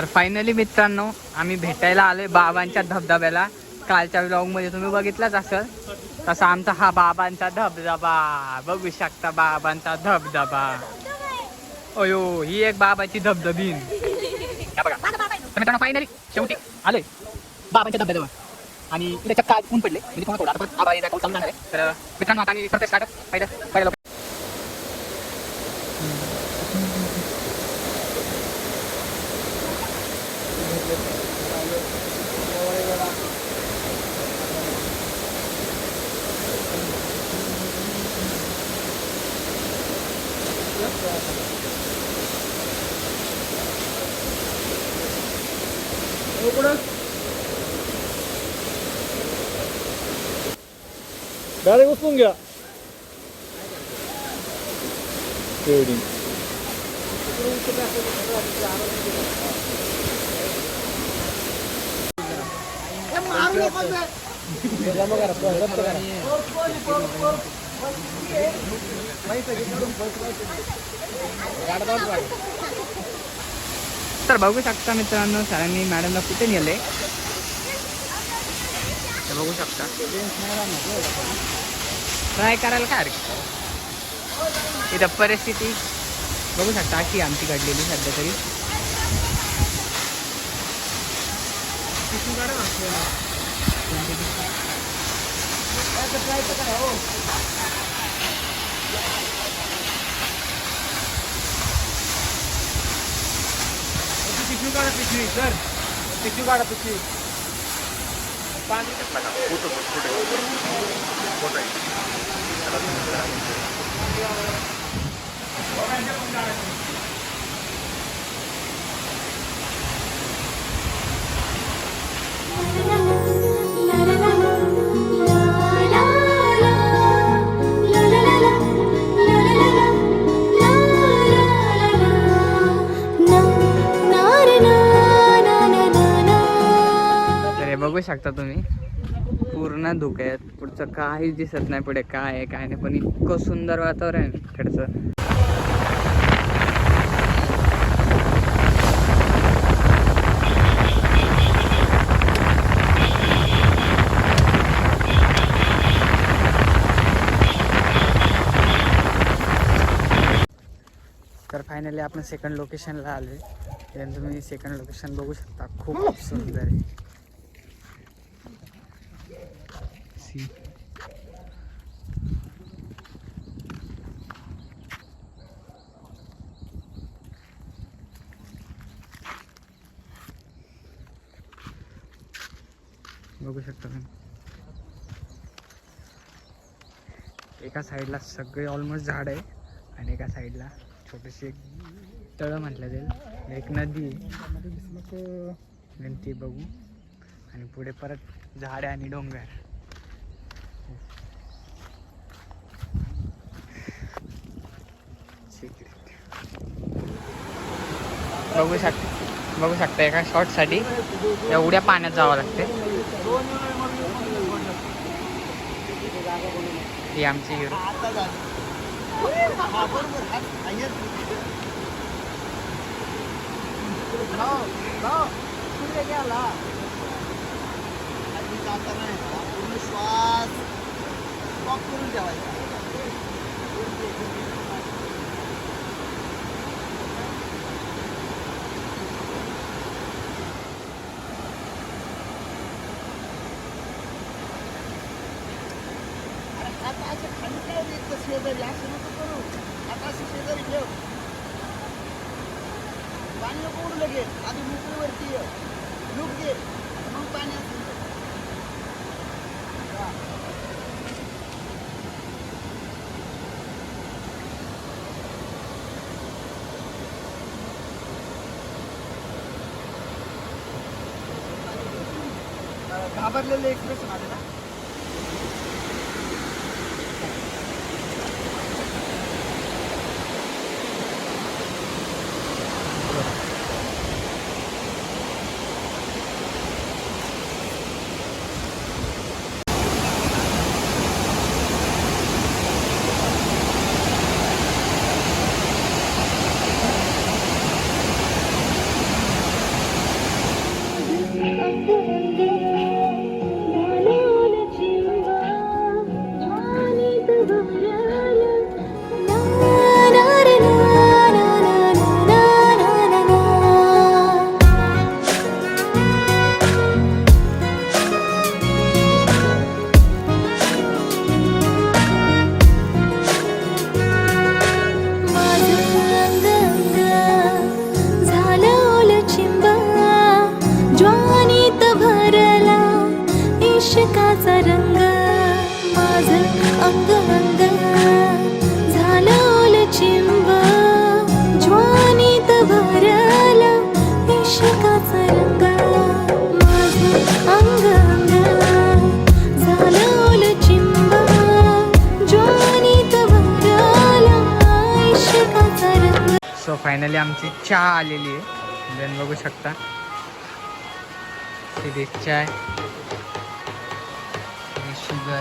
तर फायनली मित्रांनो आम्ही भेटायला आलोय बाबांच्या धबधब्याला. कालच्या व्लॉगमध्ये तुम्ही बघितलाच असेल. तसा आमचा हा बाबांचा धबधबा. बघू शकता बाबांचा धबधबा. अयो ही एक बाबाची धबधबीन मित्रांनो फायनली शेवटी आलोय बाबांच्या धबधब्यावर. आणि इथे चक्का ऊन पडले. म्हणजे कोणा थोडा आता परत आबा येणार जाणार आहे. तर मित्रांनो आता आम्ही करतोय स्टार्ट पहिलं पहिलं लोक डायरेक्ट उचलून घ्या. तर बघू शकता मित्रांनो सरांनी मॅडमला कुठे नेले तर बघू शकता. ट्राय करायला काय हरकत इथं परिस्थिती बघू शकता अशी आमची घडलेली सध्या तरी. पिशवी काढा पिशवी सर पिशवी काढा पिशवी. फोटो फोटो फोटो हे बघू शकता तुम्ही. पूर्ण धुक्यात. पुढचं काहीच दिसत नाही पुढे काय आहे काय नाही. पण इतकं सुंदर वातावरण इकडचं. तर फायनली आपण सेकंड लोकेशनला आलोय. त्यानंतर तुम्ही सेकंड लोकेशन बघू शकता. खूप सुंदर आहे. See. बघू शकता तुम्ही. एका साईडला सगळे ऑलमोस्ट झाड आहे आणि एका साईडला छोटीशी एक तळं म्हटलं जाईल. एक नदी आहे. ती बघू. आणि पुढे परत झाडे आणि डोंगर. बघू शक बघू शकता एका शॉर्टसाठी एवढ्या पाण्यात जावं लागते ही आमची हिरो श्वास करून ठेवायचा आता असं खाली काय देत शेजारी असं नको करू आता असं शेजारी ठेव पाणी नको उडू लगेच आधी मुकळीवरती ये लूक दे मग पाणी असं घाबरलेले एक्सप्रेशन आले ना फायनली आमची चहा आलेली आहे. देन बघू शकता. तिथे चाय शुगर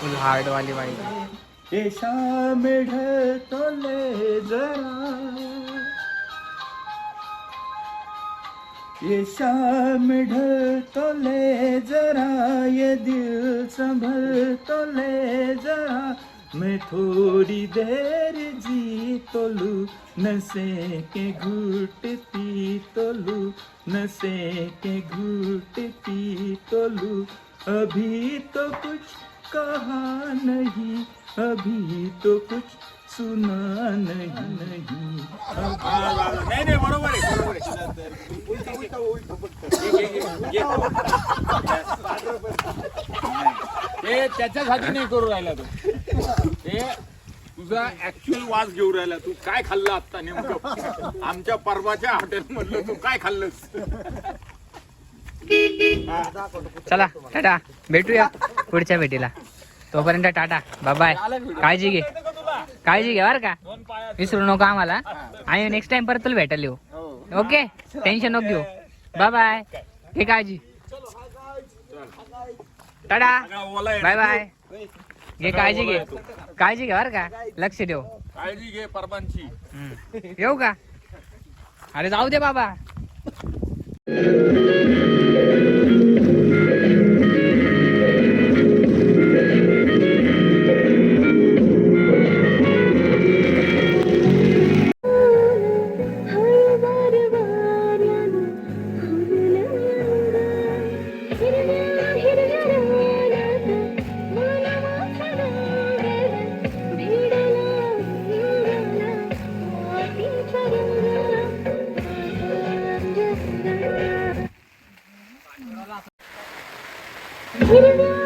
फुल हार्डवाली पाहिजे ये शाम ये शाम ढतोले जरा, ये दिल संभल तोले जरा। मैं थोड़ी देर जी तोलू नशे के घूट पी तोलू नशे के घूट पी तोलू अभी तो कुछ कहा नहीं, अभी तो कुछ सुना नाही नाही बरोबर आहे बरोबर आहे हे त्याच्यासाठी नाही करू राहिला तू हे तुझा ऍक्च्युअल वास घेऊ राहिला तू काय खाल्लं आता नेमकं आमच्या परवाच्या हॉटेल मधलं तू काय खाल्लंस चला टाटा. भेटूया पुढच्या भेटीला. तोपर्यंत टाटा. बाय काळजी घे. काळजी घे बरं का. विसरू नको आम्हाला. आणि नेक्स्ट टाइम परत तुला भेटायला येऊ. ओके टेन्शन नको घेऊ. बाय बाय घे काळजी. टाटा. बाय बाय घे काळजी घे. काळजी घे बरं का. लक्ष ठेव. काळजी घे परबांची. येऊ का? अरे जाऊ दे बाबा. Later, guys.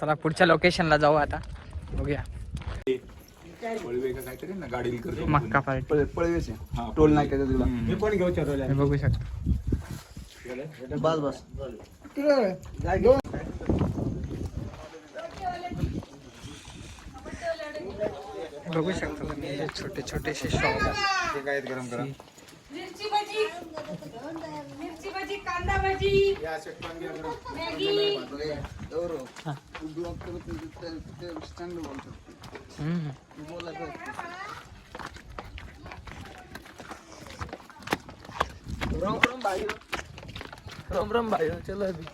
चला पुढच्या लोकेशनला जाऊ आता. बघूया. मक्का पार्टी पळवेच हा. टोल नाही काय तुला. मी पण घेऊ हे बघू शकता. बस बस. बघू शकता तुम्ही हे छोटे छोटेसे शॉप ते काय गरम करा. मिरची भजी. मिरची भजी कांदा भजी. मॅगी. चांगलं. राम राम भाई राम राम भाई चलो अभी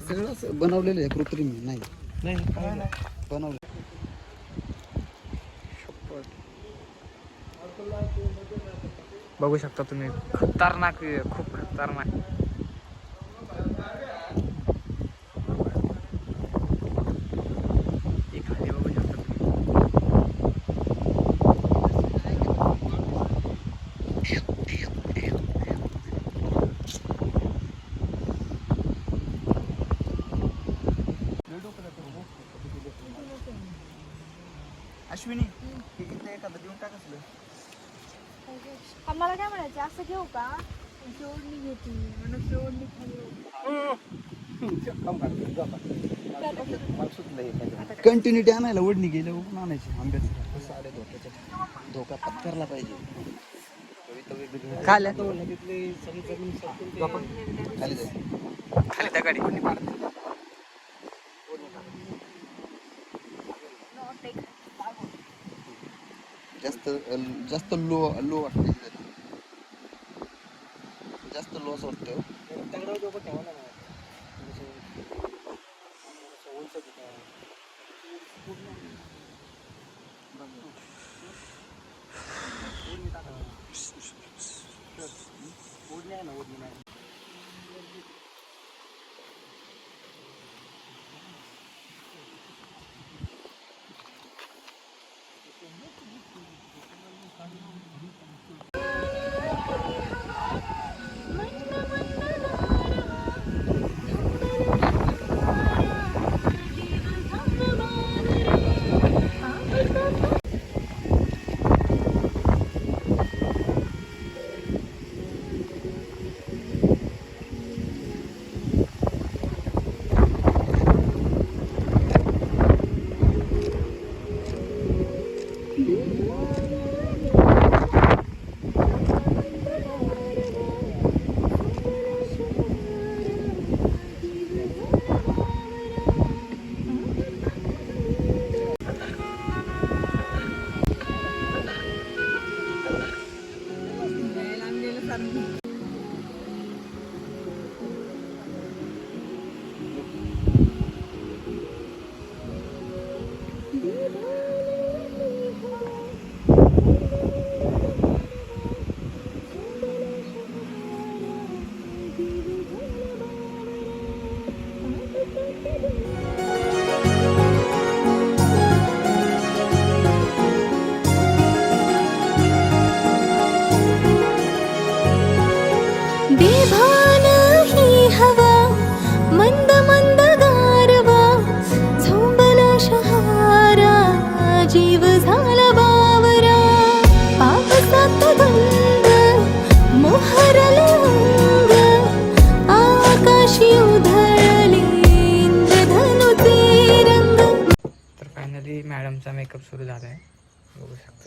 सगळं असं बनवलेलं आहे कृत्रिम नाही नाही बनवलं बघू शकता तुम्ही. खतरनाक खूप खतरनाक. खाली बघू अश्विनी हे एखादं देऊन टाकसलं असलं आम्हाला काय म्हणायचं? असं घेऊ का? जोडणी घेते. म्हणून जोडणी कंटिन्युटी आणायला ओढणी गेल्या पण आणायची. आंब्याचं कसं आले धोक्याच्या धोका पत्करला पाहिजे. आलं? खाली जाईल. खाली दगडी जास्त जास्त लो लो वाटते जास्त लॉस वाटतं बेभान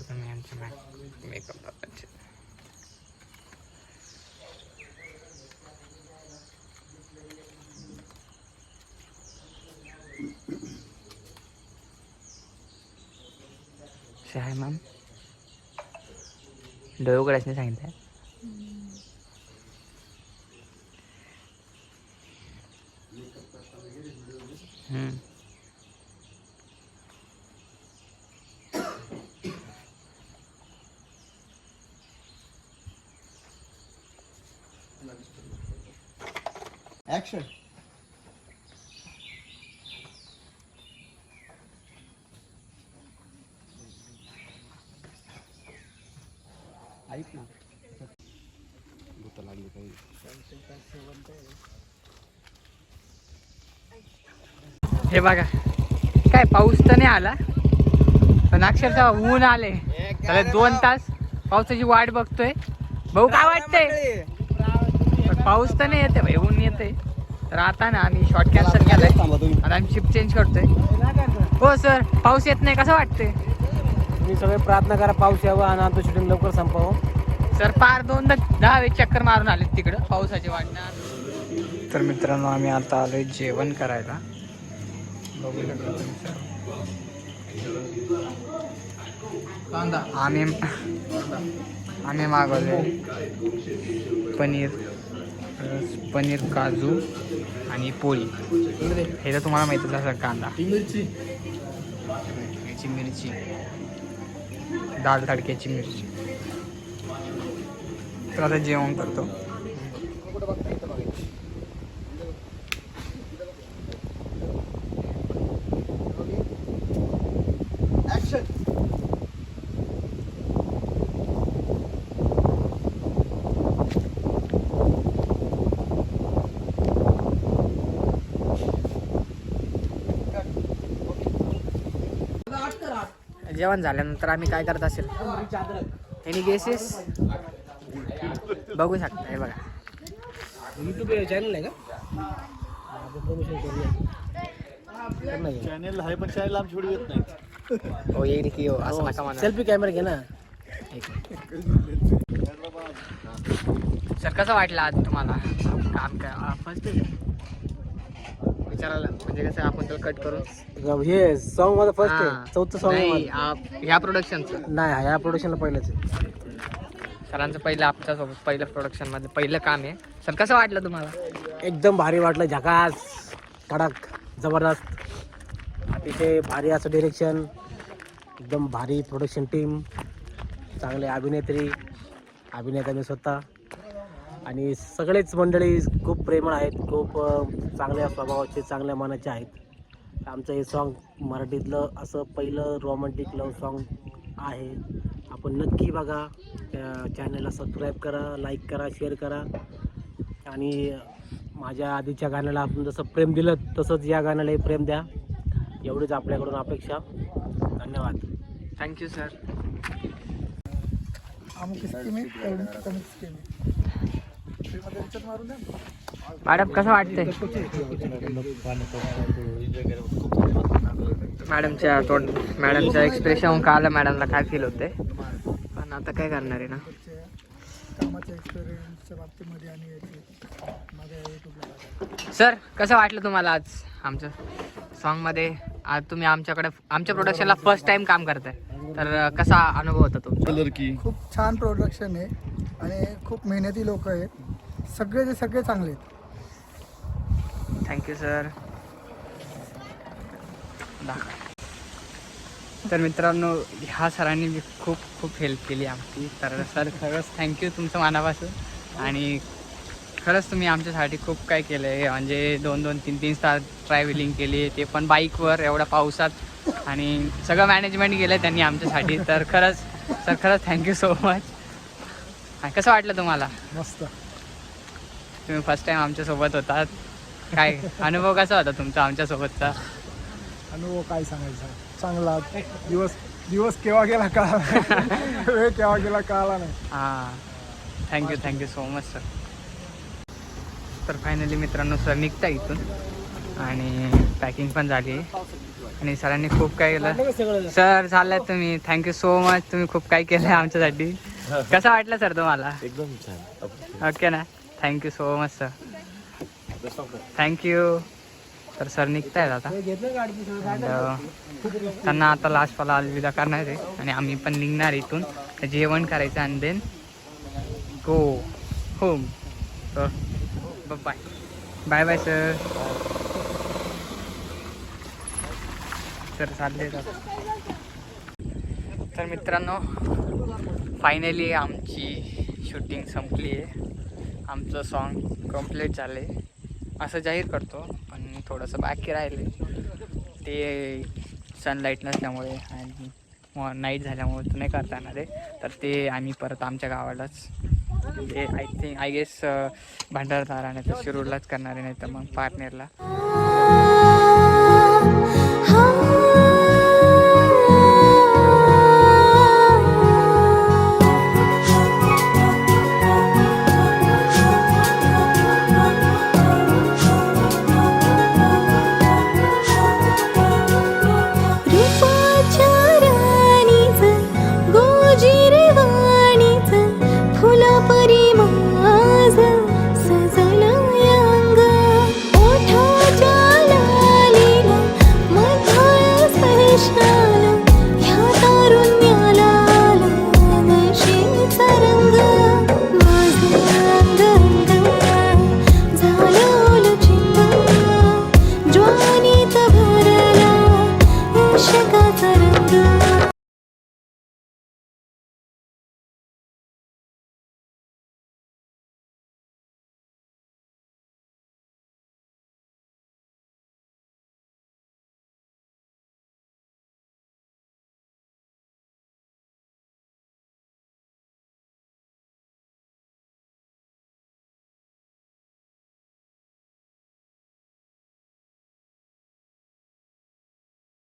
तुम्ही आमच्या मॅ मेकअप बाबांचे आहे मॅम डोळे उघडायचं नाही सांगितलं ऐक ना. भूताला हे बघा काय पाऊस तर नाही आला पण अक्षरशः ऊन आले. त्याला दोन तास पावसाची वाट बघतोय. भाऊ काय वाटतंय? पण पाऊस तर नाही येते भाई ऊन येते तर आता ना आम्ही शॉर्ट कॅन्सल केलाय आता आम्ही शिफ्ट चेंज करतोय. हो सर पाऊस येत नाही कसं वाटतंय? तुम्ही सगळे प्रार्थना करा पाऊस यावा आणि आमचं शूटिंग लवकर संपावं. सर पार दोनदा दहा वेळेस चक्कर मारून आले तिकडं पावसाची वाटणार तर मित्रांनो आम्ही आता आलोय जेवण करायला. आम्ही आम्ही मागवले पनीर पनीर काजू आणि पोळी. हे तर तुम्हाला माहितीच असेल कांदा. याची मिरची. दाल तडक्याची मिरची. तर आता जेवण करतो. जेवण झाल्यानंतर आम्ही काय करत असेल? एनी गेसेस बघू शकता हे बघा. युट्यूब चॅनल आहे का? चॅनेल आहे पण चॅनेल आमची व्हिडिओ येत नाही. हो येईल की हो असं नका म्हणा. सेल्फी कॅमेरा घे ना. सर कसं वाटलं आज तुम्हाला? काम काय फर्स्ट विचारायला. म्हणजे कसं आपण त्याला कट करून हे सॉन्ग माझं फर्स्ट हां. आहे चौथं सॉन्ग नाही आप- ह्या प्रोडक्शनचं नाही ह्या प्रोडक्शनला पहिलंच आहे. सरांचं पहिलं आमच्यासोबत पहिलं प्रोडक्शनमध्ये पहिलं काम आहे. सर कसं वाटलं तुम्हाला? एकदम भारी वाटलं. झकास कडक जबरदस्त. अतिशय भारी असं डिरेक्शन एकदम भारी प्रोडक्शन टीम चांगले अभिनेत्री. अभिनेता मी स्वतः. आणि सगळेच मंडळी खूप प्रेमळ आहेत खूप चांगल्या स्वभावाचे चांगल्या मनाचे आहेत. आमचं हे सॉन्ग मराठीतलं असं पहिलं रोमॅन्टिक लव सॉन्ग आहे. आपण नक्की बघा त्या चॅनलला सबस्क्राईब करा लाईक करा शेअर करा. आणि माझ्या आधीच्या गाण्याला आपण जसं प्रेम दिलं तसंच या गाण्यालाही प्रेम द्या. एवढीच आपल्याकडून अपेक्षा. धन्यवाद. थँक्यू सर मॅडम कसं वाटतंय? मॅडमच्या तोंड मॅडमच्या एक्सप्रेशन कळालं मॅडमला काय फील होते पण आता काय करणार आहे ना? सर कसं वाटलं तुम्हाला आज आमच्या सॉन्गमध्ये आज तुम्ही आमच्याकडे आमच्या प्रोडक्शनला फर्स्ट टाइम काम करताय. तर कसा अनुभव होता तुमचा? कलर की. खूप छान प्रोडक्शन आहे आणि खूप मेहनती लोक आहेत. सगळे सगळे चांगले आहेत. थँक्यू सर तर मित्रांनो ह्या सरांनी मी खूप खूप हेल्प केली आमची. तर सर खरंच थँक्यू तुमचं मनापासून. आणि खरंच तुम्ही आमच्यासाठी खूप काय केलं आहे म्हणजे दोन दोन तीन तीन तास ट्रॅव्हलिंग केली. ते पण बाईकवर एवढ्या पावसात. आणि सगळं मॅनेजमेंट केलं त्यांनी आमच्यासाठी. तर खरंच सर खरंच थँक्यू सो मच कसं वाटलं तुम्हाला? मस्त. तुम्ही फर्स्ट टाइम आमच्यासोबत होतात. काय अनुभव कसा होता तुमचा आमच्यासोबतचा? अनुभव काय सांगायचा? चांगला. दिवस दिवस केव्हा गेला कळाला वेळ केव्हा गेला कळाला नाही. हां. Thank you thank you so much sir तर फायनली मित्रांनो सर निघता इथून. आणि पॅकिंग पण झाली. आणि सरांनी खूप काय केलं. सर चाललाय तुम्ही. थँक्यू सो मच तुम्ही खूप काही केलं आमच्यासाठी. कसं वाटलं सर तुम्हाला? एकदम छान. ओके ना? Thank you so much sir thank you तर सर निघतायत आता. त्यांना आता लास्ट पाला अलविदा करणार आहे. आणि आम्ही पण निघणार इथून. जेवण करायचं आणि then go home bye bye bye sir sir चालले तर मित्रांनो फायनली आमची शूटिंग संपली आहे. आमचं सॉन्ग कंप्लीट झालं. आहे असं जाहीर करतो पण थोडंसं बाकी राहिले. ते सनलाईट नसल्यामुळे आणि नाईट झाल्यामुळे तर नाही करता येणार आहे. तर ते आम्ही परत आमच्या गावालाच I think I guess Bhandardara नाही तर शिरूरलाच करणार आहे नाही तर मग पारनेरला.